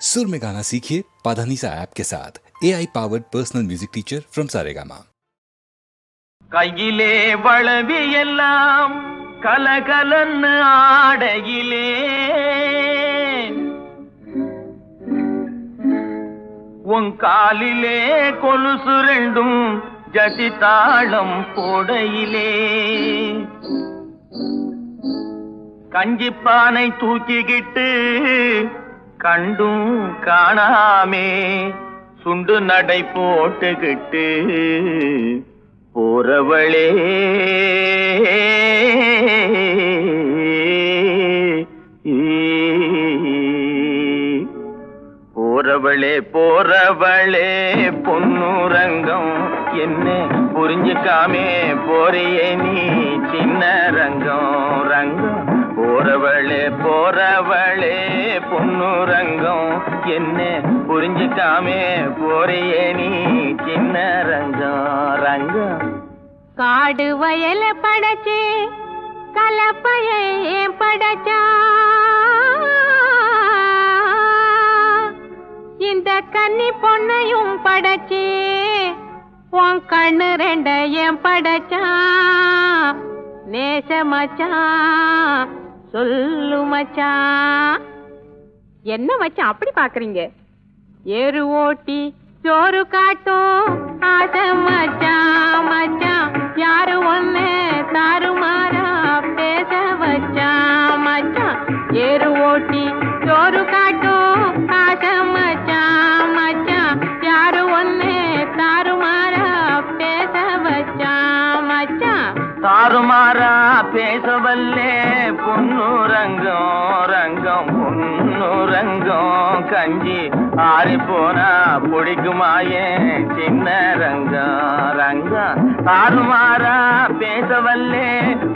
सुर में गाना सीखिए पाधानीसा ऐप के साथ A I powered personal music teacher from Saregama கையிலே வளவி எல்லாம் கலகலன்னு ஆடையிலே உன் காலிலே கொலுசு ரெண்டும் ஜதி தாளம் போடையிலே கஞ்சிப்பானை தூக்கிக்கிட்டு கண்டும் காணாமே. சுண்டு நடை போட்டுக்கிட்டு போறவளே. போறவளே போறவளே பொன்னுரங்கம் என்ன புரிஞ்சுக்காமே போறியே. என்ன புரிஞ்சுக்காமே? போறியே நீ சின்ன ரங்கம் ரங்கம். காடு வயல படைச்சு கலப்பையே ஏன் படைச்சா? இந்த கன்னி பொண்ணையும் படைச்சு உன் கண்ணு ரெண்டையும் ஏன் படைச்சா? நேச சொல்லு மச்சான். என்ன மச்சான் அப்படி பாக்குறீங்க ஏறு ஓட்டி சோறு காட்டும். அத மச்சான் மச்சான் யாரு ஒண்ணு தாறுமாறா பேச வச்சான் மச்சான். ஏறு ஓட்டி சோறு காட்டும். தாறுமாறா பேசவல்லே பொன்னுரங்கம் ரங்கம் பொன்னுரங்கம். கஞ்சி ஆறி போனா பிடிக்குமாயே சின்ன ரங்கம் ரங்கம். தாறுமாறா பேசவல்லே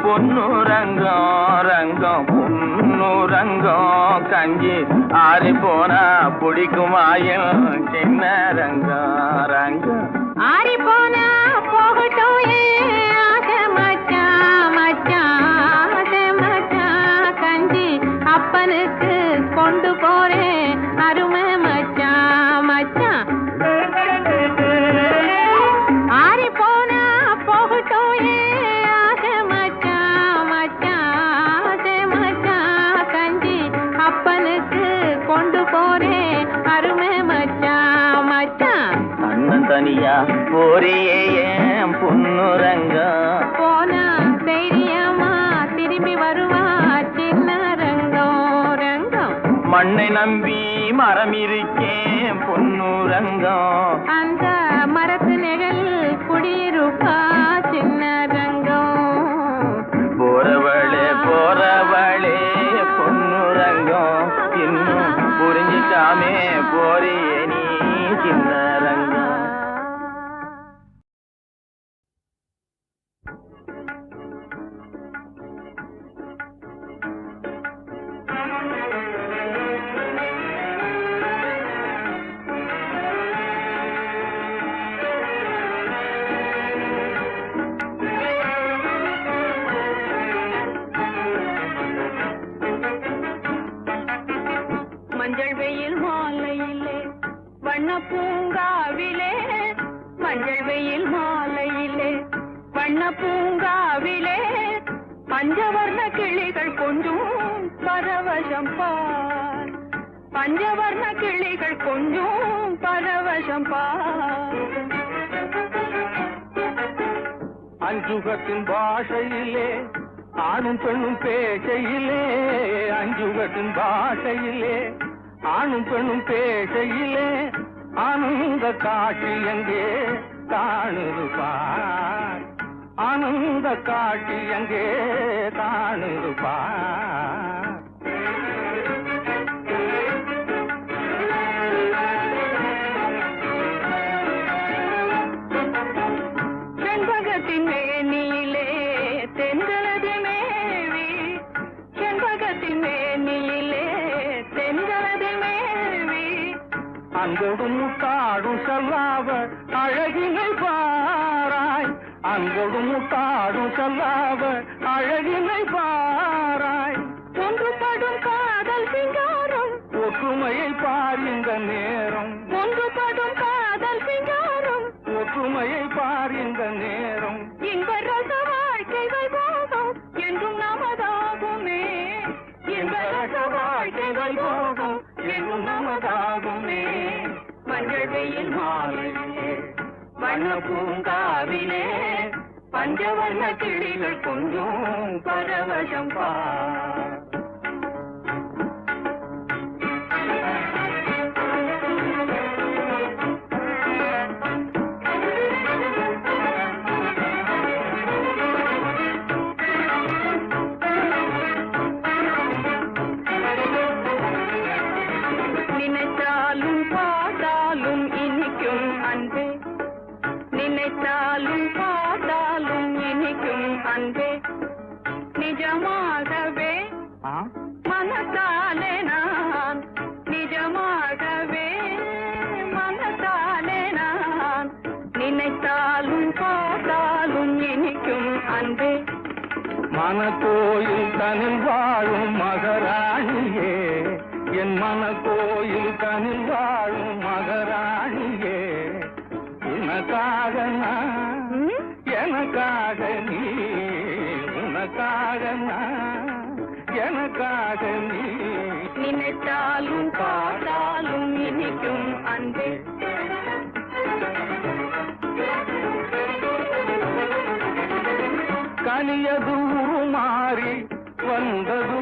பொன்னுரங்கம் ரங்கம் பொன்னுரங்கம். கஞ்சி ஆறி போனா பிடிக்குமாயே சின்ன ரங்கம் ரங்கம். ஆறி போனா போகட்டும் அவனுக்கு கொண்டு போறேன். அருமை மச்சான் மச்சான் ஆறி போனா போகட்டும் ஆசை மச்சான் மச்சான் ஆசை மச்சான் கஞ்சி அப்பனுக்கு கொண்டு போறேன். அருமை மச்சான் மச்சான் அண்ணன் தனியா போறியே மண்ணை நம்பி மரம் இருக்கேன் பொண்ணுரங்கம் மஞ்சள் வெயில் மாலையிலே வண்ண பூங்காவிலே மஞ்சள் வெயில் மாலையிலே வண்ண பூங்காவிலே பஞ்சவர்ண கிளிகள் கொஞ்சம் பரவசம் பார். பஞ்சவர்ண கிளிகள் கொஞ்சம் பரவசம் பார். அஞ்சுகத்தின் பாஷையிலே ஆணும் பெண்ணும் பேசையிலே அஞ்சுகத்தின் பாஷையிலே ஆணும் பெண்ணும் பேசையிலே ஆனந்த காட்சி எங்கே காணுப்பார் ஆனந்த காட்சி எங்கே காணுப்பார் செல்லாவ அழகினை பாராய். ஒன்றுபடும் காதல் சிங்காரம். ஒற்றுமையை பார் இந்த நேரம். ஒன்றுபடும் காதல் சிங்காரம். ஒற்றுமையை பார் இந்த நேரம். இன்ப ரச வாழ்க்கை வைபோகம் என்றும் நமதாகுமே. இன்ப ரச வாழ்க்கை வைபோகம் என்றும் நமதாகுமே. மஞ்சள் வெயில் மாலையிலே வண்ண பூங்காவிலே பஞ்சவர்ண கிளிகள் கொஞ்சம் பரவசம் பா. என் மனக்கோயில் தனில் வாழும் மகராணியே உனக்காக நான்? எனக்காக நீ உனக்காக நான் எனக்காக நீ நினைத்தாலும் பாட்டாலும் இனிக்கும் அன்பே கனியது உருமாறி வந்தது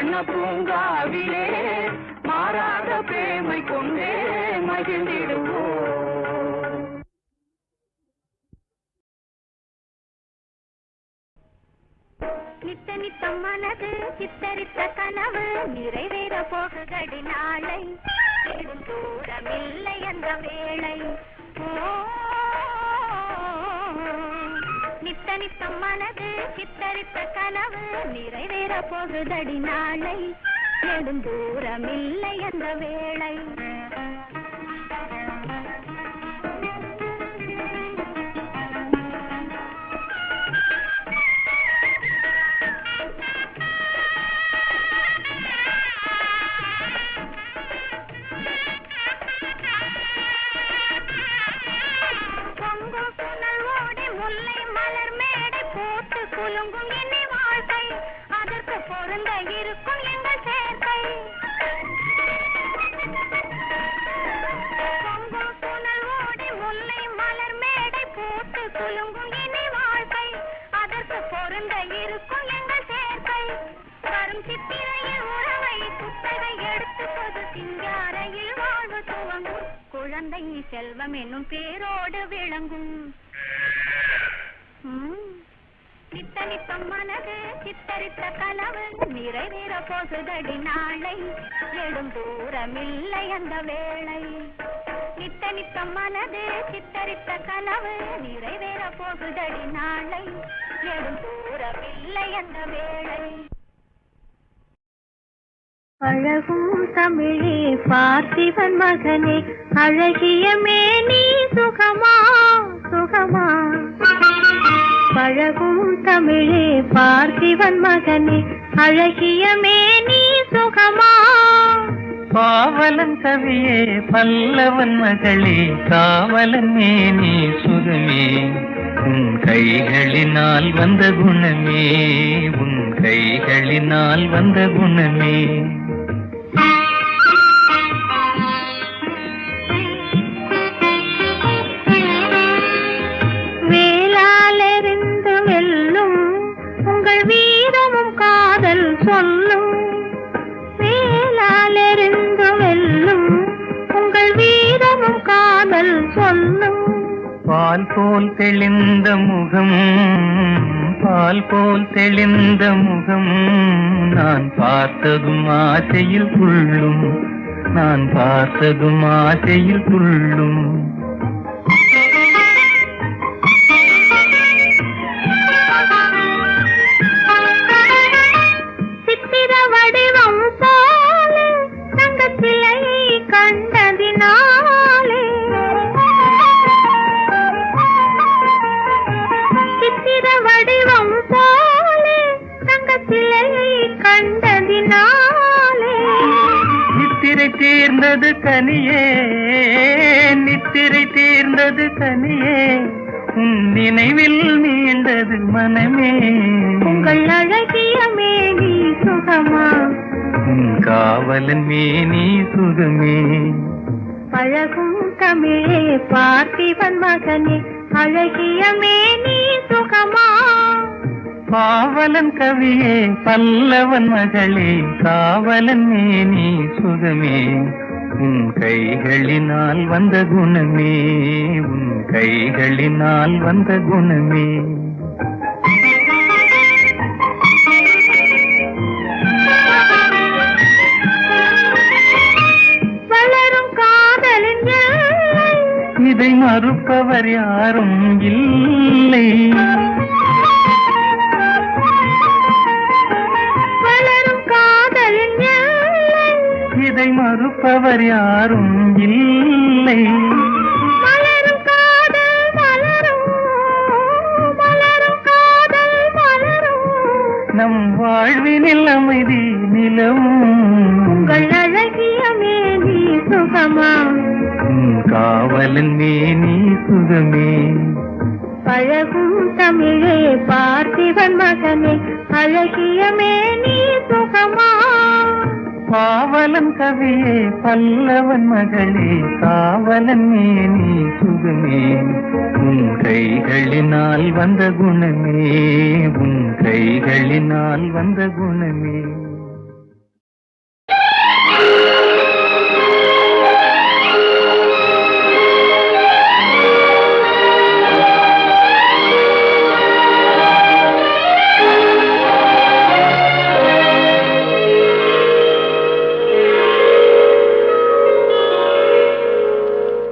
வண்ண பூங்காவிலே நித்த மனது சித்தரித்த கனவு நிறைவேற போகுதடி நாளை. நெடும் தூரமில்லை அந்த வேளை. சித்தரித்த கனவு நிறைவேற போசுதடி நாளை எழும் தூரமில்லை அந்த வேளை. நித்த நித்த மனது சித்தரித்த கனவு நிறைவேற போகுதடி நாளை எழும் தூரமில்லை அந்த வேளை. அழகும் தமிழே பார்த்திவன் மகனே அழகிய மேனி சுகமா சுகமா. பழகும் தமிழே பார்த்திவன் மகனே அழகியமே நீ சுகமா? பாவலன் கவியே பல்லவன் மகளே காவலனே நீ சுகமே. உன் கைகளினால் வந்த குணமே உன் கைகளினால் வந்த குணமே. சொல்லும். மேலாலெறிந்து வெல்லும் உங்கள் வீரமும் காதல் சொல்லும். பால் போல் தெளிந்த முகம் பால் போல் தெளிந்த முகம். நான் பார்த்ததும் ஆசையில் துள்ளும் நான் பார்த்ததும் ஆசையில் துள்ளும். உன் காவலன் மேனி சுகமே. பழகும் தமிழே பார்த்திபன் மகனே அழகிய மேனி சுகமா? பாவலன் கவியே பல்லவன் மகளே காவலன் மேனி சுகமே. உன் கைகளினால் வந்த குணமே உன் கைகளினால் வந்த குணமே. இதை மறுப்பவர் யாரும் இல்லை. இதை மறுப்பவர் யாரும் இல்லை. நம் வாழ்வினில் அமைதி நிலவும். உங்கள் அழகிய மேனி சுகமா? காவலன் மேனி சுகமே பழகும் தமிழே பார்த்திபன் மகனே அழகிய மேனி சுகமா? பாவலன் கவியே பல்லவன் மகளே காவலன் மேனி சுகமே உன் கைகளினால் வந்த குணமே உன் கைகளினால் வந்த குணமே.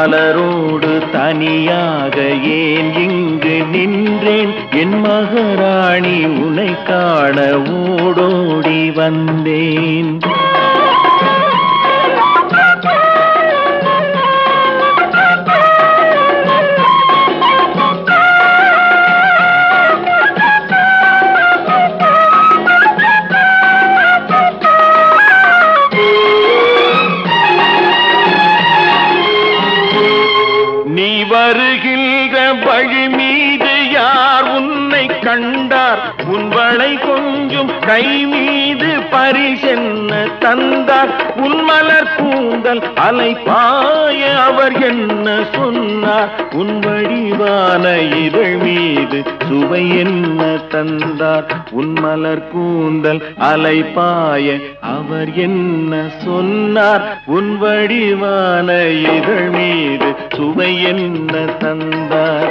மலரோடு தனியாக ஏன் இங்கு நின்றேன்? என் மகராணி உனை காண ஓடோடி வந்தேன். கை மீது பரிசென்ன தந்தார் உன்மலர் கூந்தல் அலைப்பாய அவர் என்ன சொன்னார் உன் வடிவான இதழ் மீது சுவை என்ன தந்தார் உன்மலர் கூந்தல் அலைப்பாய அவர் என்ன சொன்னார்? உன் வடிவான இதழ் மீது சுவை என்ன தந்தார்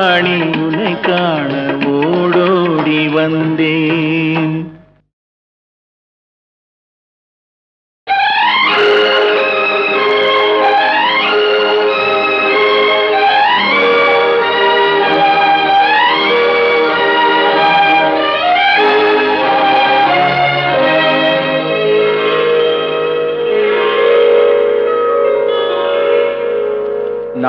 மகராணி உனை காண ஓடோடி வந்தேன்.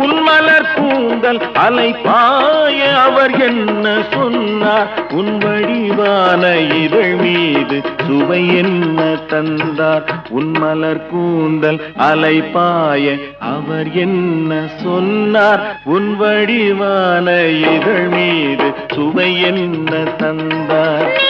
புன்மலர் உன் கூந்தல் அலை பாய அவர் என்ன சொன்னார்? உன் வடிவான இதழ் மீது சுவை என்ன தந்தார்? உன் மலர் கூந்தல் அலை பாய அவர் என்ன சொன்னார்? உன் வடிவான இதழ் மீது சுவை என்ன தந்தார்?